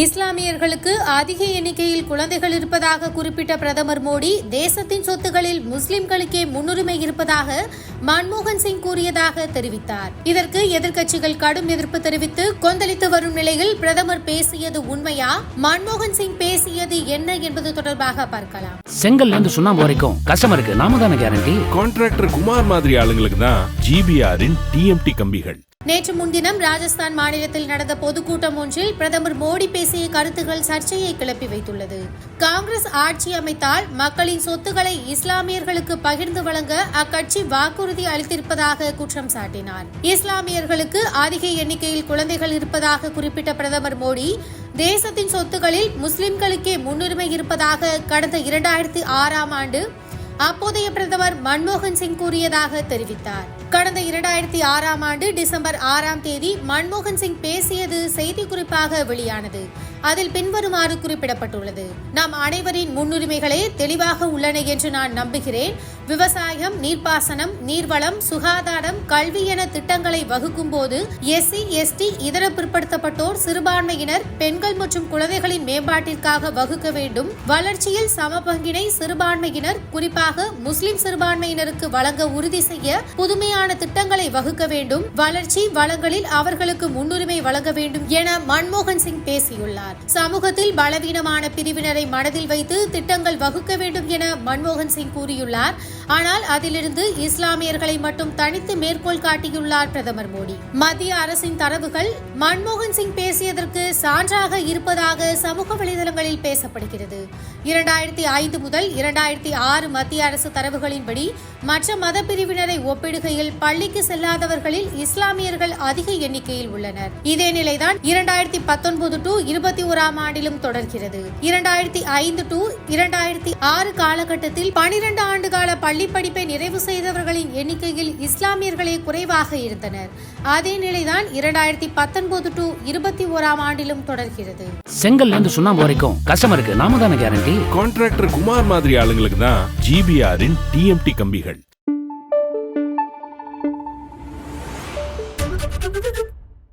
இஸ்லாமியர்களுக்கு அதிக எண்ணிக்கையில் குழந்தைகள் இருப்பதாக குறிப்பிட்ட பிரதமர் மோடி தேசத்தின் சொத்துகளில் முஸ்லிம்களுக்கே முன்னுரிமை இருப்பதாக மன்மோகன் சிங் கூறியதாக தெரிவித்தார். இதற்கு எதிர்க்கட்சிகள் கடும் எதிர்ப்பு தெரிவித்து கொந்தளித்து வரும் நிலையில் பிரதமர் பேசியது உண்மையா? மன்மோகன் சிங் பேசியது என்ன என்பது தொடர்பாக பார்க்கலாம். செங்கல்ல இருந்து சுண்ணாம்பு வரைக்கும் கஸ்டமருக்கு நாம தானே கேரண்டி கான்ட்ராக்டர் குமார் மாதிரி ஆளுங்களுக்கு தான் ஜிபிஆரின் டிஎம்டி கம்பிகள். நேற்று முன்தினம் ராஜஸ்தான் மாநிலத்தில் நடந்த பொதுக்கூட்டம் ஒன்றில் பிரதமர் மோடி பேசிய கருத்துகள் சர்ச்சையை கிளப்பி வைத்துள்ளது. காங்கிரஸ் ஆட்சி அமைத்தால் மக்களின் சொத்துக்களை இஸ்லாமியர்களுக்கு பகிர்ந்து வழங்க அக்கட்சி வாக்குறுதி அளித்திருப்பதாக குற்றம் சாட்டினார். இஸ்லாமியர்களுக்கு அதிக எண்ணிக்கையில் குழந்தைகள் இருப்பதாக குறிப்பிட்ட பிரதமர் மோடி தேசத்தின் சொத்துக்களில் முஸ்லிம்களுக்கே முன்னுரிமை இருப்பதாக கடந்த இரண்டாயிரத்தி ஆறாம் ஆண்டு அப்போதைய பிரதமர் மன்மோகன் சிங் கூறியதாக தெரிவித்தார். கடந்த இரண்டாயிரத்தி ஆறாம் ஆண்டு டிசம்பர் ஆறாம் தேதி மன்மோகன் சிங் பேசியது செய்தி குறிப்பாக வெளியானது. அதில் பின்வருமாறு குறிப்பிடப்பட்டுள்ளது. நாம் அனைவரின் முன்னுரிமைகளே தெளிவாக உள்ளன என்று நான் நம்புகிறேன். விவசாயம் நீர்ப்பாசனம் நீர்வளம் சுகாதாரம் கல்வி என திட்டங்களை வகுக்கும் போது எஸ்சி எஸ்டி இதர பிற்படுத்தப்பட்டோர் சிறுபான்மையினர் பெண்கள் மற்றும் குழந்தைகளின் மேம்பாட்டிற்காக வகுக்க வேண்டும். வளர்ச்சியில் சம பங்கினை சிறுபான்மையினர் குறிப்பாக முஸ்லிம் சிறுபான்மையினருக்கு வழங்க உறுதி செய்ய புதுமையான உறுதியான திட்டங்களை வகுக்க வேண்டும். வளர்ச்சி வளங்களில் அவர்களுக்கு முன்னுரிமை வழங்க வேண்டும் என மன்மோகன் சிங் பேசியுள்ளார். சமூகத்தில் பலவீனமான பிரிவினரை மனதில் வைத்து திட்டங்கள் வகுக்க வேண்டும் என மன்மோகன் சிங் கூறியுள்ளார். ஆனால் அதிலிருந்து இஸ்லாமியர்களை மட்டும் தனித்து மேற்கோள் காட்டியுள்ளார் பிரதமர் மோடி. மத்திய அரசின் தரவுகள் மன்மோகன் சிங் பேசியதற்கு சான்றாக இருப்பதாக சமூக வலைதளங்களில் பேசப்படுகிறது. இரண்டாயிரத்தி ஐந்து முதல் இரண்டாயிரத்தி ஆறு மத்திய அரசு தரவுகளின்படி மற்ற மத பிரிவினரை ஒப்பிடுகையில் பள்ளிக்கு செல்லாதவர்களில் இஸ்லாமியர்கள் அதிக எண்ணிக்கையில் உள்ளனர். இதே நிலைதான் இரண்டாயிரத்தி பத்தொன்பது டு இருபத்தி ஓராம் ஆண்டிலும் தொடர்கிறது. இரண்டாயிரத்தி ஐந்து டு இரண்டாயிரத்தி ஆறு காலகட்டத்தில் பனிரெண்டு ஆண்டுகால பள்ளி படிப்பை நிறைவு செய்தவர்களின் எண்ணிக்கையில் இஸ்லாமியர்களே குறைவாக இருந்தனர். அதே நிலைதான் இரண்டாயிரத்தி பத்தொன்பது டு இருபத்தி ஓராம் ஆண்டிலும் தொடர்கிறது. செங்கல்ல இருந்து சுண்ணாம்பு வரைக்கும் கஸ்டமருக்கு நாம தானே கேரண்டி கான்ட்ராக்டர் குமார் மாதிரி ஆளுங்களுக்கு தான் ஜிபிஆரின் டிஎம்டி கம்பிகள். Thank you.